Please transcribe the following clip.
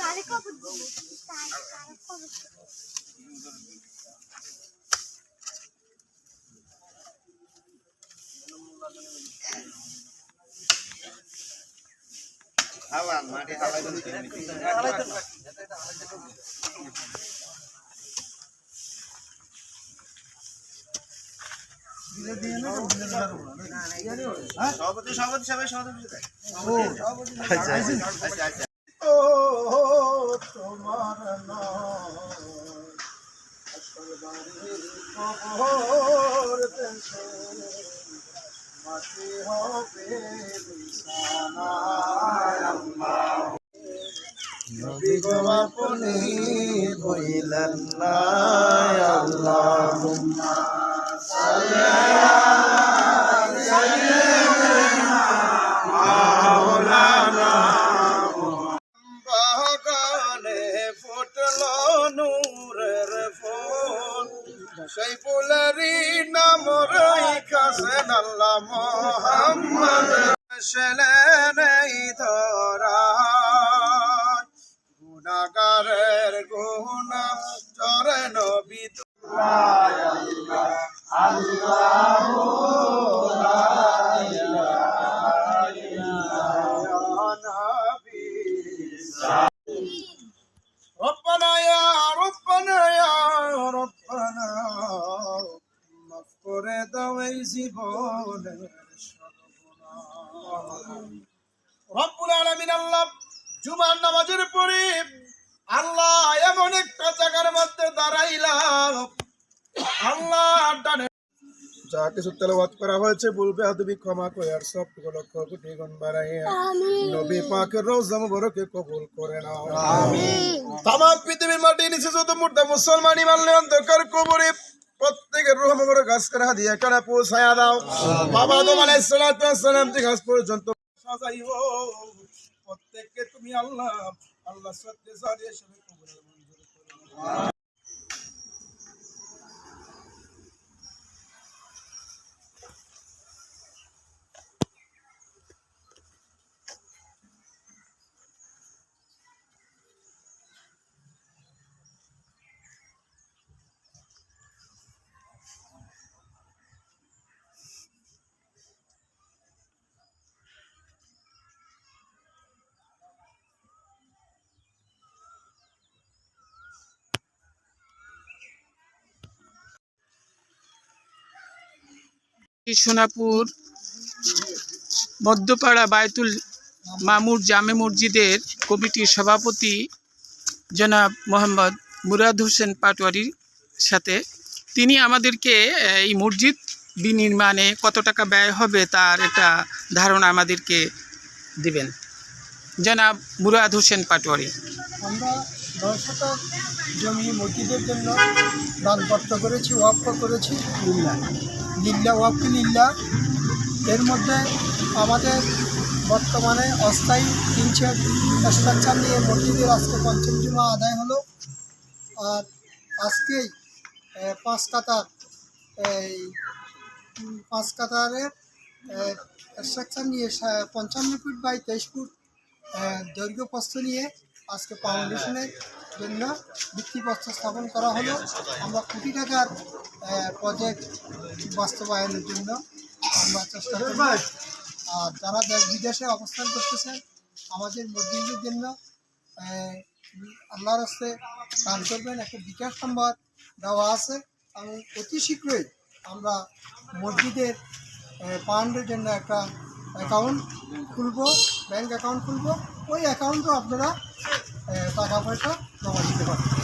কারে কবর দিবি কারে কবর সভাপতি সভাপতি সবাই আচ্ছা আচ্ছা তোমার মাটি হবে হইলেন না আল্লাহুম্মা সেই পুলেরি নাম রাইখাছেন আল্লাহ মোহাম্মদ। সেলেন এই ধরা গুণাগারের গুণা চরে নবী। রব্বুল আলামিন আল্লাহ জুমার নামাজের পরে আল্লাহ এমন একটা জায়গার মধ্যে দাঁড়াইলাম। আল্লাহ ডানে যা কিছু তেলাওয়াত করা হয়েছে বলবে হাদবি ক্ষমা করে আর সব লক্ষ কোটি গুণ বাড়াইয়া নবী পাকের রোজা মুবারকে কবুল করে নাও। তাম পৃথিবীর মাটি নিচে যত মুর্দা মুসলমান ইমানলে অন্ধকার কবরে প্রত্যেকের রুহ মুবারক গাছ করে হাদিয়া করে পৌঁছায়া দাও। বাবা আদম আলাইহিস সালাতু ওয়াস সালাম থেকে আজ পর্যন্ত প্রত্যেককে তুমি আল্লাহ আল্লাহ সত্যি কবুল মঞ্জুর সোনাপুর মধ্যপাড়া বায়তুল মামুর জামে মসজিদের কমিটির সভাপতি জনাব মোহাম্মদ মুরাদ হোসেন পাটোয়ারির সাথে। তিনি আমাদেরকে এই মসজিদ বিনির্মাণে কত টাকা ব্যয় হবে তার একটা ধারণা আমাদেরকে দিবেন। জনাব মুরাদ হোসেন পাটোয়ারি। আমরা জমি মসজিদের জন্য দানপত্র করেছি, ওয়াক্ফ করেছি। লিল্লা ওয়াক্ফ লিল্লা এর মধ্যে আমাদের বর্তমানে অস্থায়ী তিন চার স্ট্রাকচার নিয়ে মসজিদের আজকে পঞ্চম জুমা আদায় হলো। আর আজকেই পাঁচ কাতার, এই পাঁচ কাতারের স্ট্রাকচার নিয়ে পঞ্চান্ন ফুট বাই তেইশ ফুট দৈর্ঘ্য প্রস্থ নিয়ে আজকে ফাউন্ডেশনের জন্য ভিত্তিপ্রস্তর স্থাপন করা হলো। আমরা কোটি টাকার প্রজেক্ট বাস্তবায়নের জন্য আমরা চেষ্টা করি আর যারা দেশ বিদেশে অবস্থান করতেছেন, আমাদের মসজিদের জন্য আল্লাহর হস্তে দান করবেন। একটা বিকাশ নম্বর দেওয়া আছে। এবং অতি শীঘ্রই আমরা মসজিদের পাউন্ডের জন্য একটা অ্যাকাউন্ট খুলবো ব্যাংক অ্যাকাউন্ট খুলবো। ওই অ্যাকাউন্টও আপনারা টাকা পয়সা জমা দিতে পারেন